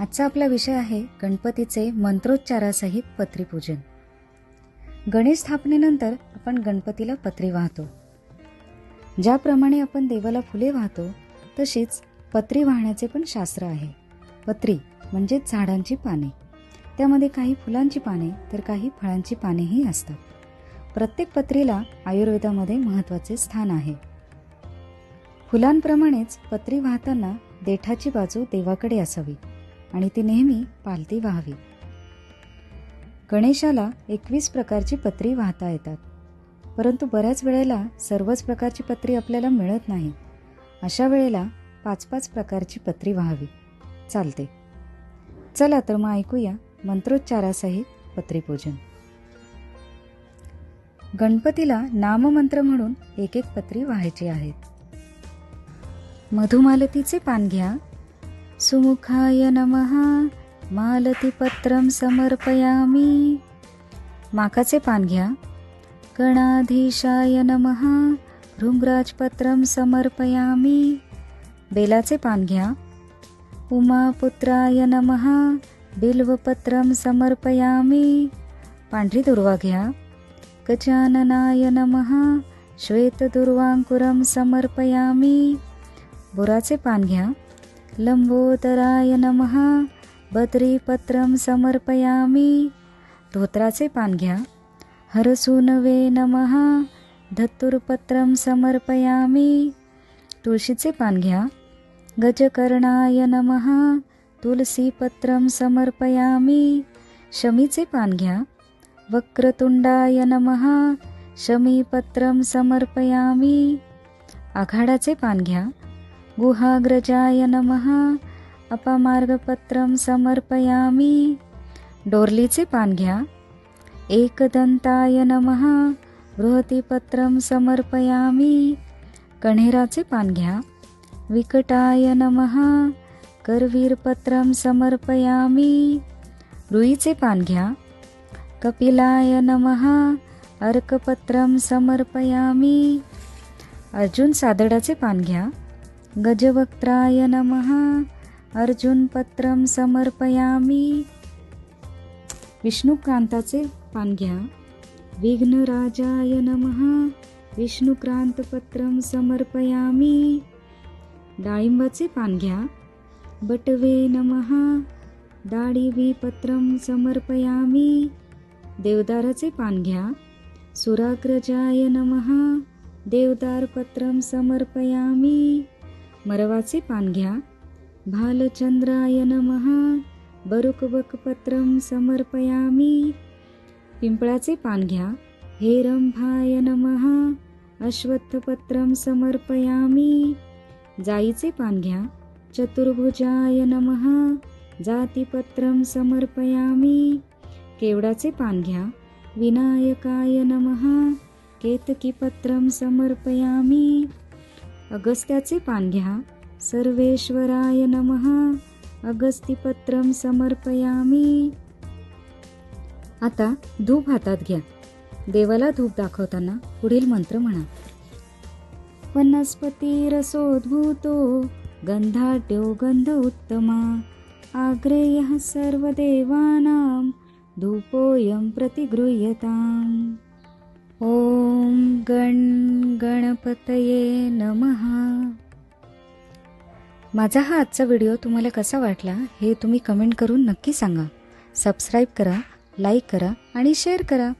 आजचा आपला विषय आहे गणपतीचे मंत्रोच्चारासहित पत्रीपूजन. गणेश स्थापनेनंतर आपण गणपतीला पत्री वाहतो. ज्याप्रमाणे आपण देवाला फुले वाहतो तशीच पत्री वाहण्याचे पण शास्त्र आहे. पत्री म्हणजेच झाडांची पाने. त्यामध्ये काही फुलांची पाने तर काही फळांची पानेही असतात. प्रत्येक पत्रीला आयुर्वेदामध्ये महत्त्वाचे स्थान आहे. फुलांप्रमाणेच पत्री वाहताना देठाची बाजू देवाकडे असावी. आणि ती नेहमी पालती व्हावी. गणेशाला एकवीस प्रकारची पत्री वाहता येतात. परंतु बऱ्याच वेळेला सर्वच प्रकारची पत्री आपल्याला मिळत नाही. अशा वेळेला पाच पाच प्रकारची पत्री व्हावी. चालते. चला तर मग ऐकूया मंत्रोच्चारासहित पत्रीपूजन. गणपतीला नाममंत्र म्हणून एक एक पत्री व्हायची आहेत. मधुमालतीचे पान घ्या सुमुखाय नमः. मालतीपत्रं समर्पयामि. माकाचे पान घ्या. गणाधीशाय नमः. भृंगराजपत्रं समर्पयामि. बेलाचे पान घ्या. उमापुत्राय नमः. बिल्वपत्रं समर्पयामि. पांढरी दुर्वा घ्या. गजाननाय नमः. श्वेतदुर्वांकुरं समर्पयामि. बुराचे पान घ्या. लंबोदराय नमः. बद्रीपत्रं समर्पयामि. धोत्राचे पान घ्या. हरसूनवे नमः. धतुरपत्रं समर्पयामि. तुळशीचे पान घ्या. गजकर्णाय नमः. तुलसीपत्रं समर्पयामि. शमीचे पान घ्या. वक्रतुंडाय नमः. शमीपत्रं समर्पयामि. आघाडाचे पान घ्या. गुहाग्रजाय नमः. अपमार्गपत्रं समर्पयामि. डोरलीचे पान घ्या. एकदंताय नमः. बृहतीपत्रं समर्पयामि. कण्हेराचे पान घ्या. विकटाय नमः. करवीरपत्रं समर्पयामि. रुईचे पान घ्या. कपिलाय नमः. अर्कपत्रं समर्पयामि. अर्जुन सादडाचे पान घ्या. गजवक्त्राय नमः। अर्जुनपत्रं समर्पयामि। विष्णुक्रांताचे पान घ्या। विघ्नराजाय नमः। विष्णुक्रांतपत्रं समर्पयामि। डाळिंबाचे पान घ्या। बटवे नमः। डाळिबीपत्रं समर्पयामि। देवदाराचे पान घ्या। सुराग्रजाय नमः। देवदारपत्रं समर्पयामि। मरवाचे पान घ्या. भालचंद्राय नमः. बरुकबकपत्रं समर्पयामि. पिंपळाचे पान घ्या. हेरंभाय नमः. अश्वत्थपत्रं समर्पयामि. जाईचे पान घ्या. चतुर्भुजाय नमः. जातीपत्रं समर्पयामि. केवडाचे पान घ्या. विनायकाय नमः. केतकीपत्रं समर्पयामि. अगस्त्याचे पान घ्या. सर्वेश्वराय नमः. अगस्तीपत्रम समर्पयामि. आता धूप हातात घ्या. देवाला धूप दाखवताना पुढील मंत्र म्हणा. वनस्पतिरसोद्भूतो गंधाढ्यो गंध उत्तमा. आग्रेयः सर्वदेवानां धूपोऽयं प्रतिगृह्यताम्. ॐ गण गणपतये नमः. माझा हा आजचा व्हिडिओ तुम्हाला कसा वाटला हे तुम्ही कमेंट करून नक्की सांगा. सबस्क्राईब करा लाईक करा आणि शेअर करा.